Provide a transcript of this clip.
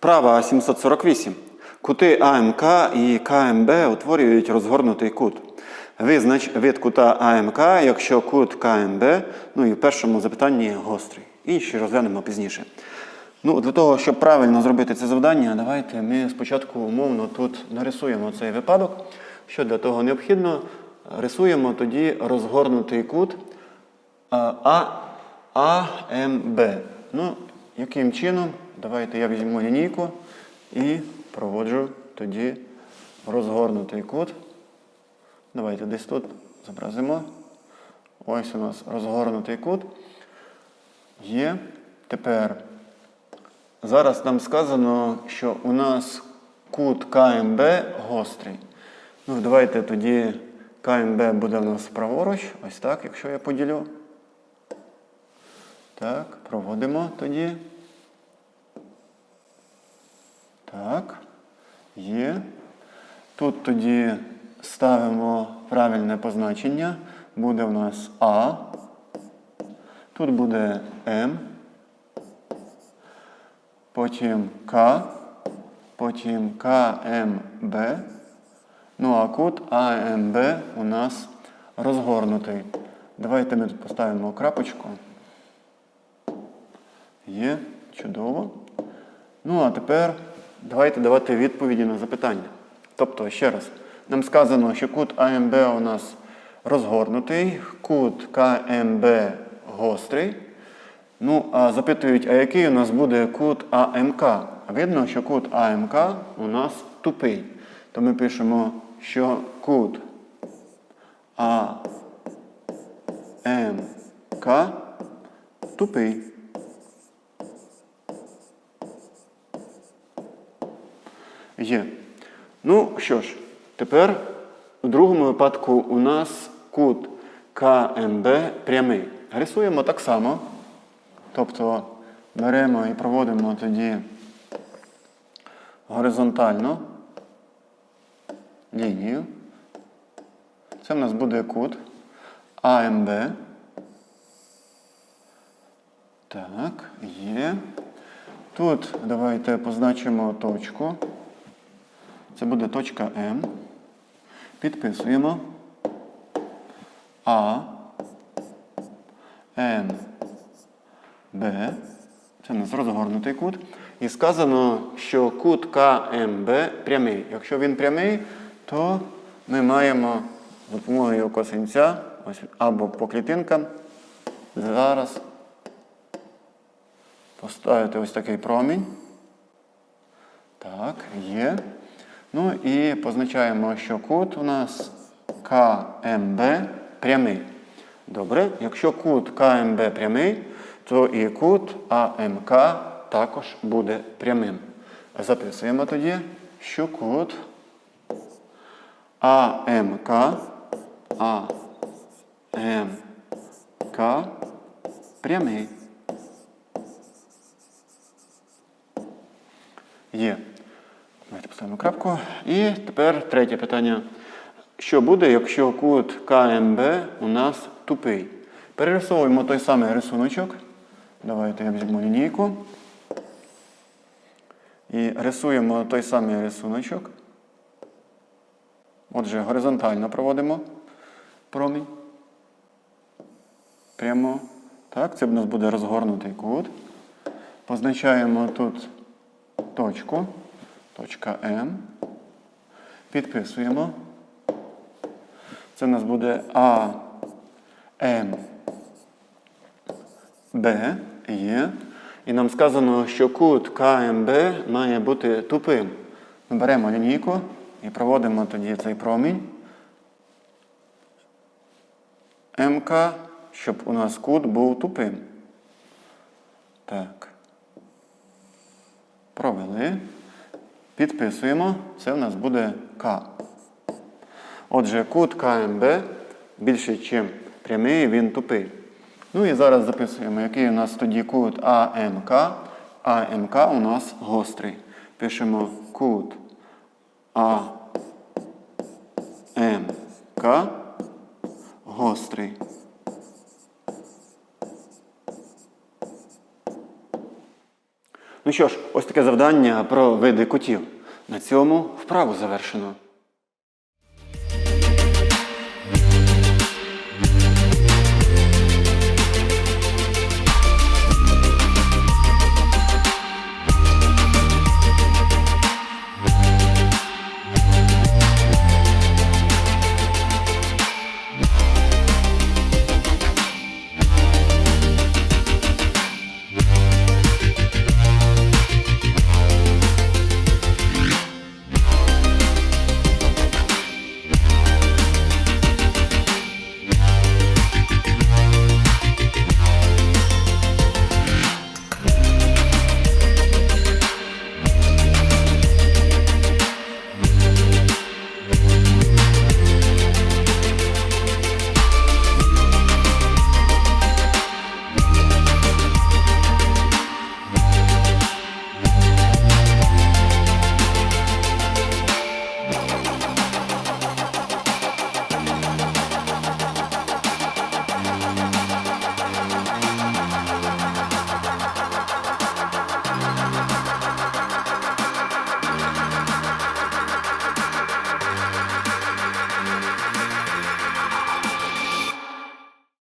Вправа 748. Кути АМК і КМБ утворюють розгорнутий кут. Визнач вид кута АМК, якщо кут КМБ, ну і в першому запитанні гострий. Інші розглянемо пізніше. Ну, Для того, щоб правильно зробити це завдання, давайте ми спочатку умовно тут нарисуємо цей випадок. Що для того необхідно? Рисуємо тоді розгорнутий кут АМБ. Ну, яким чином? Давайте я візьму лінійку і проводжу тоді розгорнутий кут. Давайте десь тут зобразимо. Ось у нас розгорнутий кут. Є. Тепер зараз нам сказано, що у нас кут КМБ гострий. Ну, давайте тоді КМБ буде у нас праворуч. Ось так, якщо я поділю. Так, проводимо тоді. Так, є. Тут тоді ставимо правильне позначення. Буде у нас А. Тут буде М. Потім К. Потім КМБ. Ну а кут АМБ у нас розгорнутий. Давайте ми тут поставимо крапочку. Є, чудово. Ну, а тепер давайте давати відповіді на запитання. Тобто, ще раз, нам сказано, що кут АМБ у нас розгорнутий, кут КМБ гострий. Ну, а запитують, а який у нас буде кут АМК? Видно, що кут АМК у нас тупий. То ми пишемо, що кут АМК тупий. Є. Ну що ж, тепер у другому випадку у нас кут КМБ прямий. Рисуємо так само. Тобто беремо і проводимо тоді горизонтально лінію. Це в нас буде кут АМБ. Так, є. Тут давайте позначимо точку. Це буде точка М. Підписуємо А, М, Б. Це у нас розгорнутий кут. І сказано, що кут КМБ прямий. Якщо він прямий, то ми маємо за допомогою косинця або по клітинкам зараз поставити ось такий промінь. Так, є. Ну і позначаємо, що кут у нас КМБ прямий. Добре, якщо кут КМБ прямий, то і кут АМК також буде прямим. Записуємо тоді, що кут АМК АМК прямий. Є. Поставимо крапку. І тепер третє питання. Що буде, якщо кут КМБ у нас тупий? Перерисовуємо той самий рисуночок. Давайте я візьму лінійку. І рисуємо той самий рисуночок. Отже, горизонтально проводимо промінь. Прямо. Так, це в нас буде розгорнутий кут. Позначаємо тут точку. Точка М. Підписуємо. Це у нас буде А, М, Б є. І нам сказано, що кут КМБ має бути тупим. Ми беремо лінійку і проводимо тоді цей промінь. МК, щоб у нас кут був тупим. Так. Провели. Підписуємо. Це в нас буде К. Отже, кут КМБ більше, ніж прямий, він тупий. Ну і зараз записуємо, який у нас тоді кут АМК. АМК у нас гострий. Пишемо кут АМК гострий. Ну що ж, ось таке завдання про види кутів. На цьому вправу завершено.